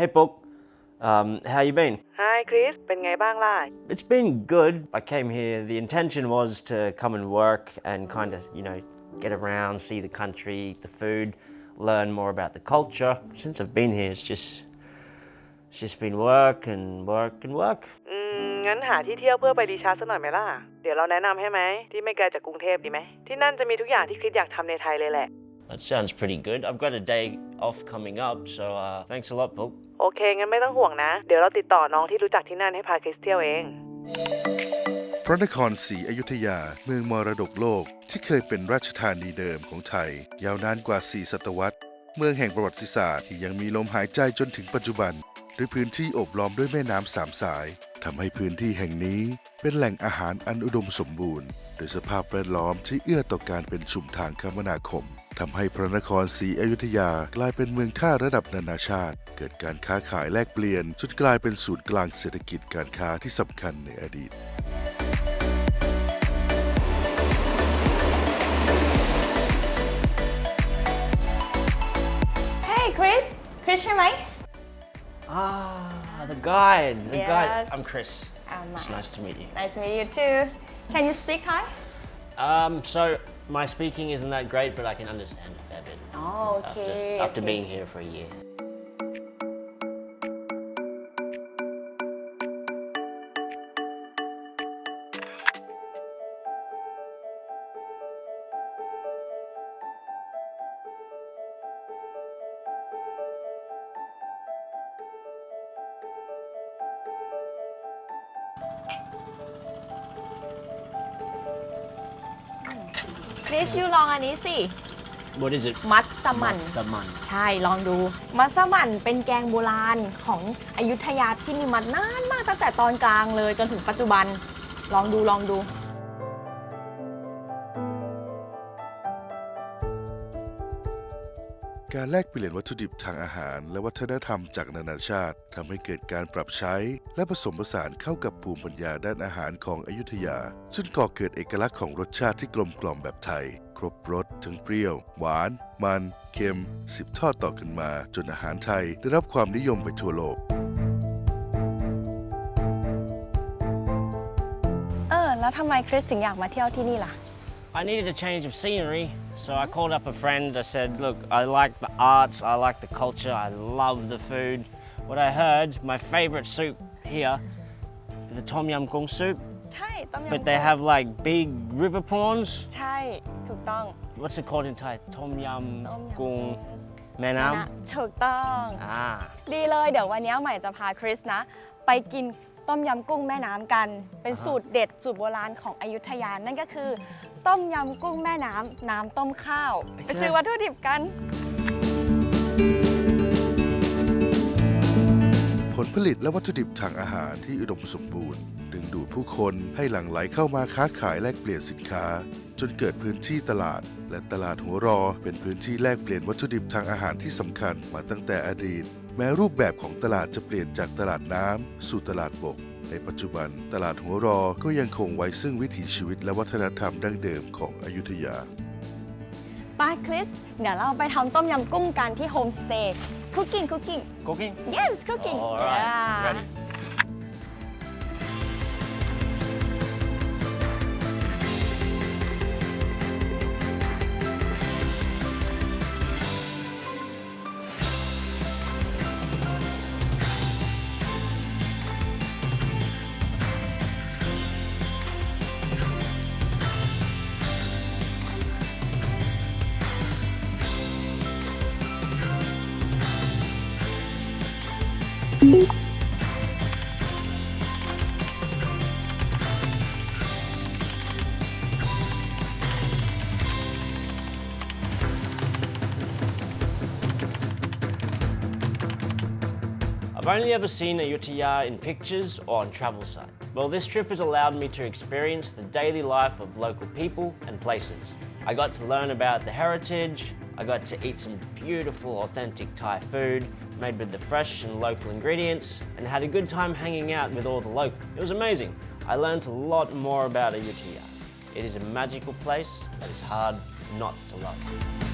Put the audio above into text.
Hey, Book. Um, how you been? Hi Chris เป็นไงบ้างล่ะ It's been good. I came here. The intention was to come and work and kind of, you know, get around, see the country, the food, learn more about the culture. Since I've been here, it's just, it's just been work and work and work. อืม งั้นหาที่เที่ยวเพื่อไปรีชาร์จสักหน่อยไหมล่ะ เดี๋ยวเราแนะนำให้ไหม ที่ไม่ไกลจากกรุงเทพดีไหม ที่นั่นจะมีทุกอย่างที่คริสอยากทำในไทยเลยแหละ That sounds pretty good. I've got a day off coming up, so uh, thanks a lot, Book. โอเค งั้นไม่ต้องห่วงนะ เดี๋ยวเราติดต่อน้องที่รู้จักที่นั่นให้พาคริสเที่ยวเอง พระนครศรีอยุธยา เมืองมรดกโลก ที่เคยเป็นราชธานีเดิมของไทย ยาวนานกว่า 4 ศตวรรษ เมืองแห่งประวัติศาสตร์ที่ยังมีลมหายใจจนถึงปัจจุบัน ด้วยพื้นที่โอบล้อมด้วยแม่น้ำสามสายทำให้พื้นที่แห่งนี้เป็นแหล่งอาหารอันอุดมสมบูรณ์ โดยสภาพแวดล้อมที่เอื้อต่อการเป็นชุมทางคมนาคม ทำให้พระนครศรีอยุธยากลายเป็นเมืองท่าระดับนานาชาติ เกิดการค้าขายแลกเปลี่ยนจนกลายเป็นศูนย์กลางเศรษฐกิจการค้าที่สำคัญในอดีต Hey Chris Chris ใช่ไหม Ah, the guide. The guide. Yes. I'm Chris. I'm It's Mike. nice to meet you. Nice to meet you too Can you speak Thai Um, so my speaking isn't that great, but I can understand a fair bit. Oh, okay. After, after okay. being here for a year. Chris ยูลองอันนี้สิ What is it? มัสมั่น Masaman. ใช่ลองดู มัสมั่นเป็นแกงโบราณของอยุธยาที่มีมานานมากตั้งแต่ตอนกลางเลยจนถึงปัจจุบัน ลองดูลองดู การแลกเปลี่ยนวัตถุดิบทางอาหาร และวัฒนธรรมจากนานาชาติทำให้เกิดการปรับใช้ และผสมผสานเข้ากับภูมิปัญญาด้านอาหารของอยุธยาจนก่อเกิดเอกลักษณ์ของรสชาติที่กลมกล่อมแบบไทย ครบรสทั้งเปรี้ยว หวาน มัน เค็มสิบทอดต่อกันมา จนอาหารไทยได้รับความนิยมไปทั่วโลกเออแล้วทำไมคริสถึงอยากมาเที่ยวที่นี่ล่ะ I needed a change of scenery, so I called up a friend. I said, Look, I like the arts, I like the culture, I love the food. What I heard, my favorite soup here is the tom yum goong soup, ใช่ต้มยำ but they have like big river prawns. ใช่ถูกต้อง What's it called in Thai? Tom yum ต้มยำ goong นะ menam. ถูกต้อง Ah. ดีเลยเดี๋ยววันนี้ใหม่จะพาคริสนะ ไปกินต้มยำกุ้งแม่น้ำกัน เป็นสูตรเด็ดสูตรโบราณของอยุธยา นั่นก็คือ ต้มยำกุ้งแม่น้ำน้ำต้มข้าว ไปซื้อวัตถุดิบกัน ผลผลิตและวัตถุดิบทางอาหารที่อุดมสมบูรณ์ ดึงดูดผู้คนให้หลั่งไหลเข้ามาค้าขายแลกเปลี่ยนสินค้า จนเกิดพื้นที่ตลาด และตลาดหัวรอ เป็นพื้นที่แลกเปลี่ยนวัตถุดิบทางอาหารที่สำคัญมาตั้งแต่อดีต แม้รูปแบบของตลาดจะเปลี่ยนจากตลาดน้ำสู่ตลาดบก ในปัจจุบัน ตลาดหัวรอก็ยังคงไว้ซึ่งวิถีชีวิตและวัฒนธรรมดั้งเดิมของอยุธยาไปคริส เดี๋ยวเราไปทำต้มยำกุ้งกันที่โฮมสเตย์คุกกิ้งคุกกิ้ง Cooking? yes cooking All right. Yeah. Ready? Only ever seen a Ayutthaya in pictures or on travel sites. Well, this trip has allowed me to experience the daily life of local people and places. I got to learn about the heritage, I got to eat some beautiful, authentic Thai food made with the fresh and local ingredients, and had a good time hanging out with all the locals. It was amazing. I learned a lot more about Ayutthaya. It is a magical place that is hard not to love.